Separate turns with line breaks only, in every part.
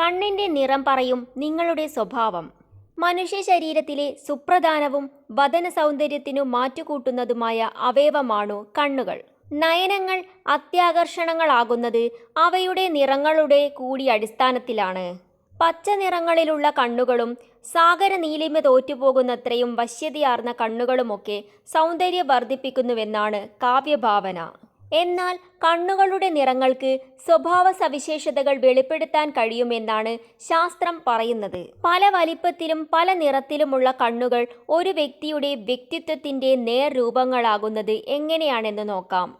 കണ്ണിന്റെ നിറം പറയും നിങ്ങളുടെ സ്വഭാവം. മനുഷ്യ ശരീരത്തിലെ സുപ്രധാനവും വദന സൗന്ദര്യത്തിനു മാറ്റുകൂട്ടുന്നതുമായ അവയവമാണു കണ്ണുകൾ. നയനങ്ങൾ അത്യാകർഷണങ്ങളാകുന്നത് അവയുടെ നിറങ്ങളുടെ കൂടി അടിസ്ഥാനത്തിലാണ്. പച്ച നിറങ്ങളിലുള്ള കണ്ണുകളും സാഗര നീലിമ തോറ്റുപോകുന്നത്രയും വശ്യതയാർന്ന കണ്ണുകളുമൊക്കെ സൗന്ദര്യം വർദ്ധിപ്പിക്കുന്നുവെന്നാണ് കാവ്യഭാവന. എന്നാൽ കണ്ണുകളുടെ നിറങ്ങൾക്ക് സ്വഭാവ സവിശേഷതകൾ വെളിപ്പെടുത്താൻ കഴിയുമെന്നാണ് ശാസ്ത്രം പറയുന്നത്. പല വലിപ്പത്തിലും പല നിറത്തിലുമുള്ള കണ്ണുകൾ ഒരു വ്യക്തിയുടെ വ്യക്തിത്വത്തിന്റെ നേർരൂപങ്ങളാകുന്നത് എങ്ങനെയാണെന്ന് നോക്കാം.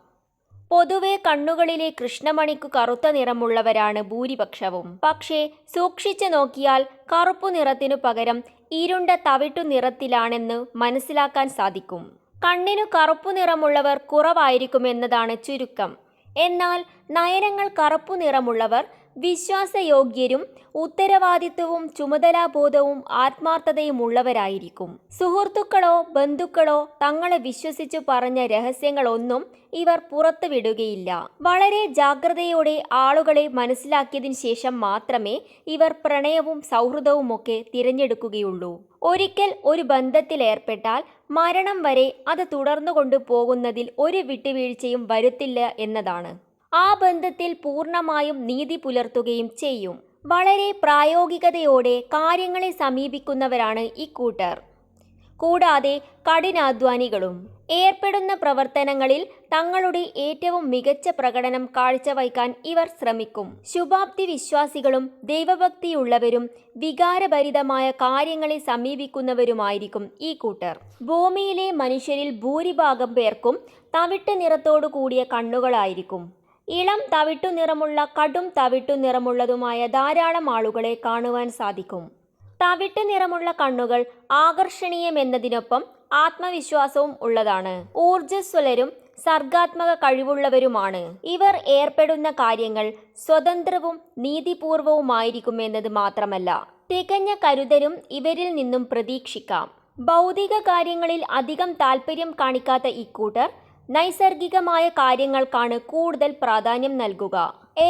പൊതുവെ കണ്ണുകളിലെ കൃഷ്ണമണിക്കു കറുത്ത നിറമുള്ളവരാണ് ഭൂരിപക്ഷവും. പക്ഷേ സൂക്ഷിച്ചു നോക്കിയാൽ കറുപ്പു നിറത്തിനു പകരം ഇരുണ്ട തവിട്ടു നിറത്തിലാണെന്ന് മനസ്സിലാക്കാൻ സാധിക്കും. കണ്ണിനു കറുപ്പു നിറമുള്ളവർ കുറവായിരിക്കുമെന്നതാണ് ചുരുക്കം. എന്നാൽ നയനങ്ങൾ കറുപ്പു നിറമുള്ളവർ വിശ്വാസയോഗ്യരും ഉത്തരവാദിത്വവും ചുമതലാബോധവും ആത്മാർത്ഥതയും ഉള്ളവരായിരിക്കും സുഹൃത്തുക്കളോ ബന്ധുക്കളോ തങ്ങളെ വിശ്വസിച്ചു പറഞ്ഞ രഹസ്യങ്ങളൊന്നും ഇവർ പുറത്തുവിടുകയില്ല. വളരെ ജാഗ്രതയോടെ ആളുകളെ മനസ്സിലാക്കിയതിനു ശേഷം മാത്രമേ ഇവർ പ്രണയവും സൗഹൃദവുമൊക്കെ തിരഞ്ഞെടുക്കുകയുള്ളൂ. ഒരിക്കൽ ഒരു ബന്ധത്തിലേർപ്പെട്ടാൽ മരണം വരെ അത് തുടർന്നു കൊണ്ടുപോകുന്നതിൽ ഒരു വിട്ടുവീഴ്ചയും വരുത്തില്ല എന്നതാണ്. ആ ബന്ധത്തിൽ പൂർണമായും നീതി പുലർത്തുകയും ചെയ്യും. വളരെ പ്രായോഗികതയോടെ കാര്യങ്ങളെ സമീപിക്കുന്നവരാണ് ഇക്കൂട്ടർ കൂടാതെ കഠിനാധ്വാനികളും. ഏർപ്പെടുന്ന പ്രവർത്തനങ്ങളിൽ തങ്ങളുടെ ഏറ്റവും മികച്ച പ്രകടനം കാഴ്ചവയ്ക്കാൻ ഇവർ ശ്രമിക്കും. ശുഭാപ്തി വിശ്വാസികളും ദൈവഭക്തിയുള്ളവരും വികാരഭരിതമായ കാര്യങ്ങളെ സമീപിക്കുന്നവരുമായിരിക്കും ഈ കൂട്ടർ. ഭൂമിയിലെ മനുഷ്യരിൽ ഭൂരിഭാഗം പേർക്കും തവിട്ട് നിറത്തോടു കൂടിയ കണ്ണുകളായിരിക്കും. ഇളം തവിട്ടു നിറമുള്ള കടും തവിട്ടു നിറമുള്ളതുമായ ധാരാളം ആളുകളെ കാണുവാൻ സാധിക്കും. തവിട്ട് നിറമുള്ള കണ്ണുകൾ ആകർഷണീയമെന്നതിനൊപ്പം ആത്മവിശ്വാസവും ഉള്ളതാണ്. ഊർജസ്വലരും സർഗാത്മക കഴിവുള്ളവരുമാണ്. ഇവർ ഏർപ്പെടുന്ന കാര്യങ്ങൾ സ്വതന്ത്രവും നീതിപൂർവവുമായിരിക്കുമെന്നത് മാത്രമല്ല. തികഞ്ഞ കരുതലും ഇവരിൽ നിന്നും പ്രതീക്ഷിക്കാം. ഭൗതിക കാര്യങ്ങളിൽ അധികം താല്പര്യം കാണിക്കാത്ത ഇക്കൂട്ടർ നൈസർഗികമായ കാര്യങ്ങൾക്കാണ് കൂടുതൽ പ്രാധാന്യം നൽകുക.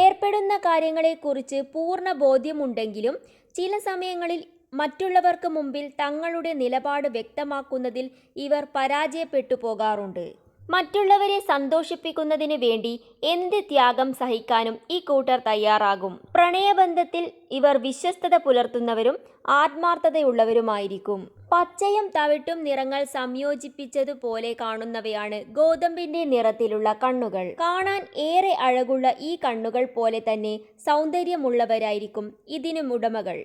ഏർപ്പെടുന്ന കാര്യങ്ങളെക്കുറിച്ച് പൂർണ ബോധ്യമുണ്ടെങ്കിലും ചില സമയങ്ങളിൽ മറ്റുള്ളവർക്ക് മുമ്പിൽ തങ്ങളുടെ നിലപാട് വ്യക്തമാക്കുന്നതിൽ ഇവർ പരാജയപ്പെട്ടു പോകാറുണ്ട്. മറ്റുള്ളവരെ സന്തോഷിപ്പിക്കുന്നതിന് വേണ്ടി എന്ത് ത്യാഗം സഹിക്കാനും ഈ കൂട്ടർ തയ്യാറാകും. പ്രണയബന്ധത്തിൽ ഇവർ വിശ്വസ്തത പുലർത്തുന്നവരും ആത്മാർത്ഥതയുള്ളവരുമായിരിക്കും. പച്ചയും തവിട്ടും നിറങ്ങൾ സംയോജിപ്പിച്ചതുപോലെ കാണുന്നവയാണ് ഗോതമ്പിന്റെ നിറത്തിലുള്ള കണ്ണുകൾ. കാണാൻ ഏറെ അഴകുള്ള ഈ കണ്ണുകൾ പോലെ തന്നെ സൗന്ദര്യമുള്ളവരായിരിക്കും ഇതിനും ഉടമകൾ.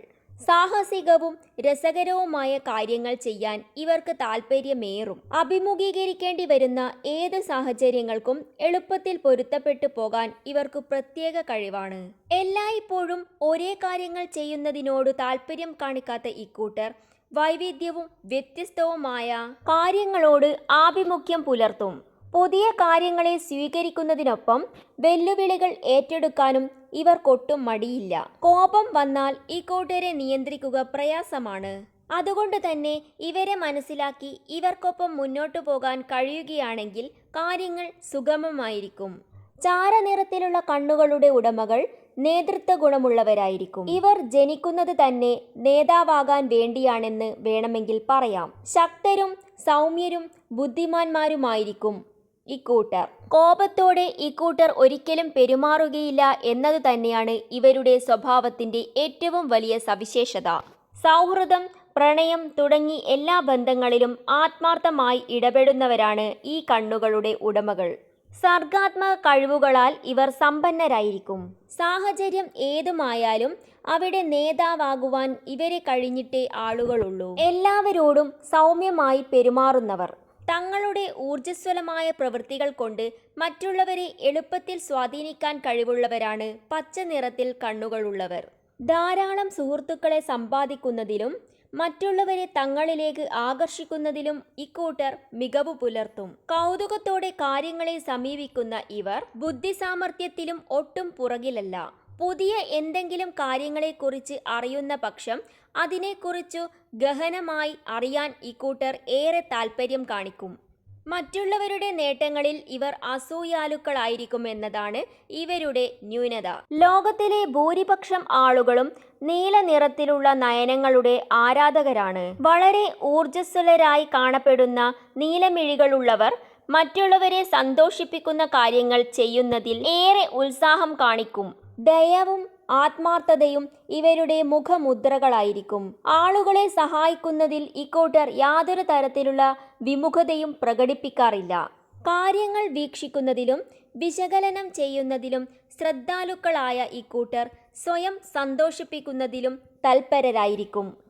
സാഹസികവും രസകരവുമായ കാര്യങ്ങൾ ചെയ്യാൻ ഇവർക്ക് താല്പര്യമേറും അഭിമുഖീകരിക്കേണ്ടി വരുന്ന ഏത് സാഹചര്യങ്ങൾക്കും എളുപ്പത്തിൽ പൊരുത്തപ്പെട്ടു പോകാൻ ഇവർക്ക് പ്രത്യേക കഴിവാണ്. എല്ലായ്പ്പോഴും ഒരേ കാര്യങ്ങൾ ചെയ്യുന്നതിനോട് താല്പര്യം കാണിക്കാത്ത ഇക്കൂട്ടർ വൈവിധ്യവും വ്യത്യസ്തവുമായ കാര്യങ്ങളോട് ആഭിമുഖ്യം പുലർത്തും. പുതിയ കാര്യങ്ങളെ സ്വീകരിക്കുന്നതിനൊപ്പം വെല്ലുവിളികൾ ഏറ്റെടുക്കാനും ഇവർക്കൊട്ടും മടിയില്ല. കോപം വന്നാൽ ഈ കൂട്ടരെ നിയന്ത്രിക്കുക പ്രയാസമാണ്. അതുകൊണ്ട് തന്നെ ഇവരെ മനസ്സിലാക്കി ഇവർക്കൊപ്പം മുന്നോട്ടു പോകാൻ കഴിയുകയാണെങ്കിൽ കാര്യങ്ങൾ സുഗമമായിരിക്കും. ചാരനിറത്തിലുള്ള കണ്ണുകളുടെ ഉടമകൾ നേതൃത്വ ഗുണമുള്ളവരായിരിക്കും ഇവർ ജനിക്കുന്നത് തന്നെ നേതാവാകാൻ വേണ്ടിയാണെന്ന് വേണമെങ്കിൽ പറയാം. ശക്തരും സൗമ്യരും ബുദ്ധിമാന്മാരുമായിരിക്കും ഇക്കൂട്ടർ. കോപത്തോടെ ഇക്കൂട്ടർ ഒരിക്കലും പെരുമാറുകയില്ല എന്നത് തന്നെയാണ് ഇവരുടെ സ്വഭാവത്തിന്റെ ഏറ്റവും വലിയ സവിശേഷത. സൗഹൃദം പ്രണയം തുടങ്ങി എല്ലാ ബന്ധങ്ങളിലും ആത്മാർത്ഥമായി ഇടപെടുന്നവരാണ് ഈ കണ്ണുകളുടെ ഉടമകൾ. സർഗാത്മക കഴിവുകളാൽ ഇവർ സമ്പന്നരായിരിക്കും. സാഹചര്യം ഏതുമായാലും അവിടെ നേതാവാകുവാൻ ഇവരെ കഴിഞ്ഞിട്ടേ ആളുകളുള്ളൂ. എല്ലാവരോടും സൗമ്യമായി പെരുമാറുന്നവർ. തങ്ങളുടെ ഊർജസ്വലമായ പ്രവൃത്തികൾ കൊണ്ട് മറ്റുള്ളവരെ എളുപ്പത്തിൽ സ്വാധീനിക്കാൻ കഴിവുള്ളവരാണ് പച്ച നിറത്തിൽ കണ്ണുകളുള്ളവർ. ധാരാളം സുഹൃത്തുക്കളെ സമ്പാദിക്കുന്നതിലും മറ്റുള്ളവരെ തങ്ങളിലേക്ക് ആകർഷിക്കുന്നതിലും ഇക്കൂട്ടർ മികവ് പുലർത്തും. കൗതുകത്തോടെ കാര്യങ്ങളെ സമീപിക്കുന്ന ഇവർ ബുദ്ധിസാമർഥ്യത്തിലും ഒട്ടും പുറകിലല്ല. പുതിയ എന്തെങ്കിലും കാര്യങ്ങളെക്കുറിച്ച് അറിയുന്ന പക്ഷം അതിനെക്കുറിച്ചു ഗഹനമായി അറിയാൻ ഇക്കൂട്ടർ ഏറെ താൽപ്പര്യം കാണിക്കും. മറ്റുള്ളവരുടെ നേട്ടങ്ങളിൽ ഇവർ അസൂയാലുക്കളായിരിക്കും എന്നതാണ് ഇവരുടെ ന്യൂനത. ലോകത്തിലെ ഭൂരിപക്ഷം ആളുകളും നീല നിറത്തിലുള്ള നയനങ്ങളുടെ ആരാധകരാണ്. വളരെ ഊർജസ്വലരായി കാണപ്പെടുന്ന നീലമിഴികളുള്ളവർ മറ്റുള്ളവരെ സന്തോഷിപ്പിക്കുന്ന കാര്യങ്ങൾ ചെയ്യുന്നതിൽ ഏറെ ഉത്സാഹം കാണിക്കും. ദയവും ആത്മാർത്ഥതയും ഇവരുടെ മുഖമുദ്രകളായിരിക്കും. ആളുകളെ സഹായിക്കുന്നതിൽ ഇക്കൂട്ടർ യാതൊരു തരത്തിലുള്ള വിമുഖതയും പ്രകടിപ്പിക്കാറില്ല. കാര്യങ്ങൾ വീക്ഷിക്കുന്നതിലും വിശകലനം ചെയ്യുന്നതിലും ശ്രദ്ധാലുക്കളായ ഇക്കൂട്ടർ സ്വയം സന്തോഷിപ്പിക്കുന്നതിലും തൽപരരായിരിക്കും.